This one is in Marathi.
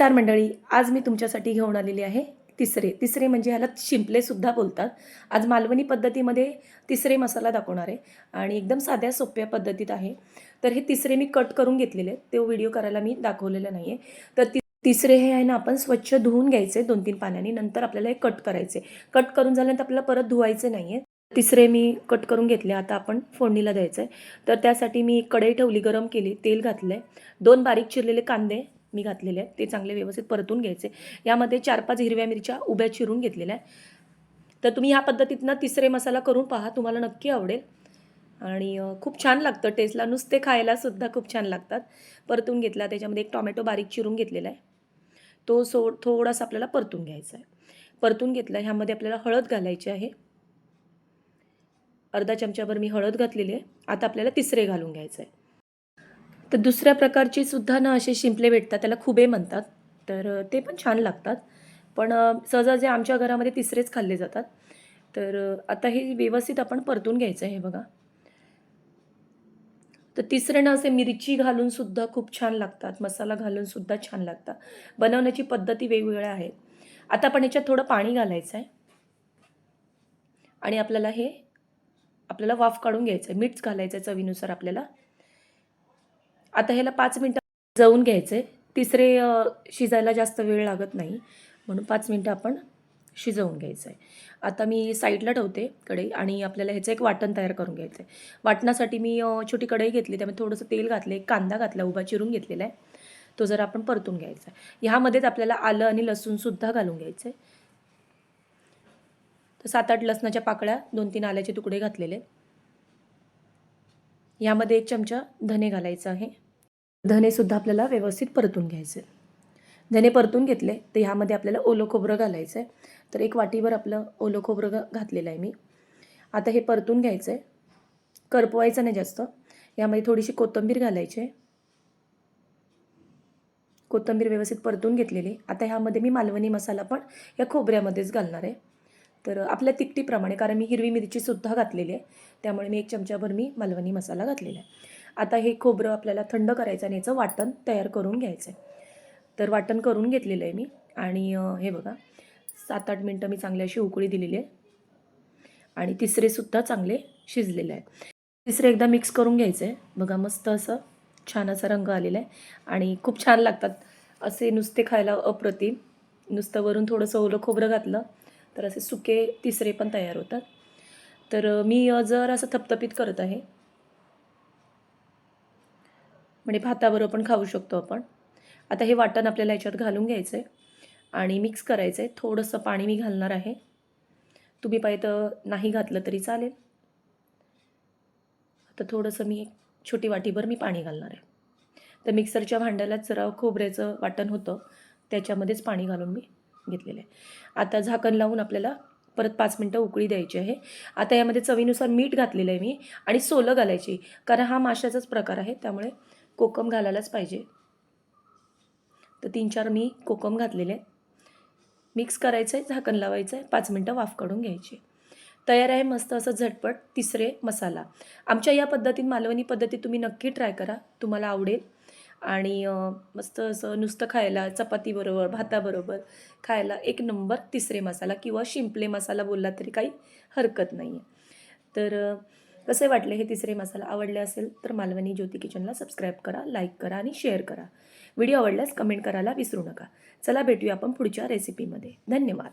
नमस्कार मंडळी आज मी तुमच्यासाठी घेऊन आलेली आहे तिसरे. तिसरे म्हणजे ह्याला शिंपलेसुद्धा बोलतात. आज मालवणी पद्धतीमध्ये तिसरे मसाला दाखवणार आहे आणि एकदम साध्या सोप्या पद्धतीत आहे. तर हे तिसरे मी कट करून घेतलेले आहेत. तो व्हिडिओ करायला मी दाखवलेलं नाही आहे तर तिसरे हे आहे ना आपण स्वच्छ धुवून घ्यायचे दोन तीन पाण्याने. नंतर आपल्याला हे कट करायचे. कट करून झाल्यानंतर आपल्याला परत धुवायचे नाही आहे तिसरे मी कट करून घेतले. आता आपण फोडणीला द्यायचं आहे तर त्यासाठी मी एक कढई ठेवली गरम केली तेल घातलं आहे दोन बारीक चिरलेले कांदे मी घातलेले आहेत. ते चांगले व्यवस्थित परतून घ्यायचे. यामध्ये चार पाच हिरव्या मिरच्या उभ्या चिरून घेतलेल्या आहे तर तुम्ही ह्या पद्धतीतनं तिसरे मसाला करून पहा. तुम्हाला नक्की आवडेल. आणि खूप छान लागतं. टेस्टला नुसते खायलासुद्धा खूप छान लागतात. परतून घेतला. त्याच्यामध्ये एक टॉमॅटो बारीक चिरून घेतलेला आहे. तो सो थोडासा आपल्याला परतून घ्यायचा आहे. परतून घेतला. ह्यामध्ये आपल्याला हळद घालायची आहे. अर्धा चमच्याभर मी हळद घातलेली आहे. आता आपल्याला तिसरे घालून घ्यायचं आहे. तर दुसऱ्या प्रकारची सुद्धा ना असे शिंपले भेटतात त्याला खुबे म्हणतात. तर ते पण छान लागतात. पण सहजा जे आमच्या घरामध्ये तिसरेच खाल्ले जातात. तर आता हे व्यवस्थित आपण परतून घ्यायचं आहे हे बघा. तर तिसऱ्यानं असे मिरची घालूनसुद्धा खूप छान लागतात. मसाला घालूनसुद्धा छान लागतात. बनवण्याची पद्धती वेगवेगळ्या आहेत. आता आपण याच्यात थोडं पाणी घालायचं आहे. आणि आपल्याला हे आपल्याला वाफ काढून घ्यायचं आहे. मीठ घालायचं आहे चवीनुसार आपल्याला. आता ह्याला पाच मिनटं जाऊन घ्यायचं. आहे तिसरे शिजायला जास्त वेळ लागत नाही. म्हणून पाच मिनटं आपण शिजवून घ्यायचं आहे आता मी साईडला ठेवते कढई आणि आपल्याला ह्याचं एक वाटण तयार करून घ्यायचं आहे वाटणासाठी मी छोटी कढई घेतली. त्यामध्ये थोडंसं तेल घातलं एक कांदा घातला उभा चिरून घेतलेला आहे. तो जरा आपण परतून घ्यायचा. आहे ह्यामध्येच आपल्याला आलं आणि लसूणसुद्धा घालून घ्यायचं आहे तर सात आठ लसणाच्या पाकळ्या दोन तीन आल्याचे तुकडे घातलेले. यामध्ये एक चमचा धने घालायचा आहे. धनेसुद्धा आपल्याला व्यवस्थित परतून घ्यायचे. धने परतून घेतले तर ह्यामध्ये आपल्याला ओलं खोबरं घालायचं आहे तर एक वाटीभर आपलं ओलं खोबरं घ घातलेलं आहे मी. आता हे परतून घ्यायचं आहे करपवायचं नाही जास्त. यामध्ये थोडीशी कोथिंबीर घालायची. आहे कोथिंबीर व्यवस्थित परतून घेतलेली. आता ह्यामध्ये मी मालवणी मसाला पण या खोबऱ्यामध्येच घालणार आहे. तर आपल्या तिकटीप्रमाणे कारण मी हिरवी मिरचीसुद्धा घातलेली आहे त्यामुळे मी एक चमचाभर मी मालवणी मसाला घातलेला आहे. आता हे खोबरं आपल्याला थंड करायचं आणि याचं वाटण तयार करून घ्यायचं आहे तर वाटण करून घेतलेलं आहे मी आणि हे बघा सात आठ मिनटं मी चांगली अशी उकळी दिलेली आहे आणि तिसरेसुद्धा चांगले शिजलेले आहे तिसरे एकदा मिक्स करून घ्यायचं आहे बघा मस्त असं छान असा रंग आलेला आहे आणि खूप छान लागतात. असे नुसते खायला अप्रतिम. नुसतं वरून थोडंसं ओलं खोबरं घातलं तर असे सुके तिसरे पण तयार होतात. तर मी जर असं थपथपीत करत आहे. म्हणजे भाताबरोबर पण खाऊ शकतो आपण. आता हे वाटण आपल्याला याच्यात घालून घ्यायचं आहे आणि मिक्स करायचं आहे थोडंसं पाणी मी घालणार आहे. तुम्ही पाहिजे तर नाही घातलं तरी चालेल. आता थोडंसं मी एक छोटी वाटीभर मी पाणी घालणार आहे. तर मिक्सरच्या भांड्यालाच जरा खोबऱ्याचं वाटण होतं. त्याच्यामध्येच पाणी घालून मी घेतलेलं आहे. आता झाकण लावून आपल्याला परत पाच मिनटं उकळी द्यायची आहे. आता यामध्ये चवीनुसार मीठ घातलेलं आहे मी आणि सोलं घालायची कारण हा माशाचाच प्रकार आहे त्यामुळे कोकम घालायलाच पाहिजे. तर तीन चार मी कोकम घातलेले आहेत. मिक्स करायचं आहे झाकण लावायचं आहे पाच मिनटं वाफ काढून घ्यायची तयार आहे मस्त असं झटपट तिसरे मसाला. आमच्या या पद्धतीत मालवणी पद्धतीत तुम्ही नक्की ट्राय करा. तुम्हाला आवडेल. आणि मस्त असं नुसतं खायला चपातीबरोबर भाताबरोबर खायला एक नंबर तिसरे मसाला किंवा शिंपले मसाला बोलला तरी काही हरकत नाही आहे तर कसे वाटले हे तिसरे मसाला? आवडले असेल तर मालवणी ज्योती किचनला सबस्क्राईब करा लाईक करा आणि शेअर करा. व्हिडिओ आवडल्यास कमेंट करायला विसरू नका. चला भेटूया आपण पुढच्या रेसिपीमध्ये. धन्यवाद.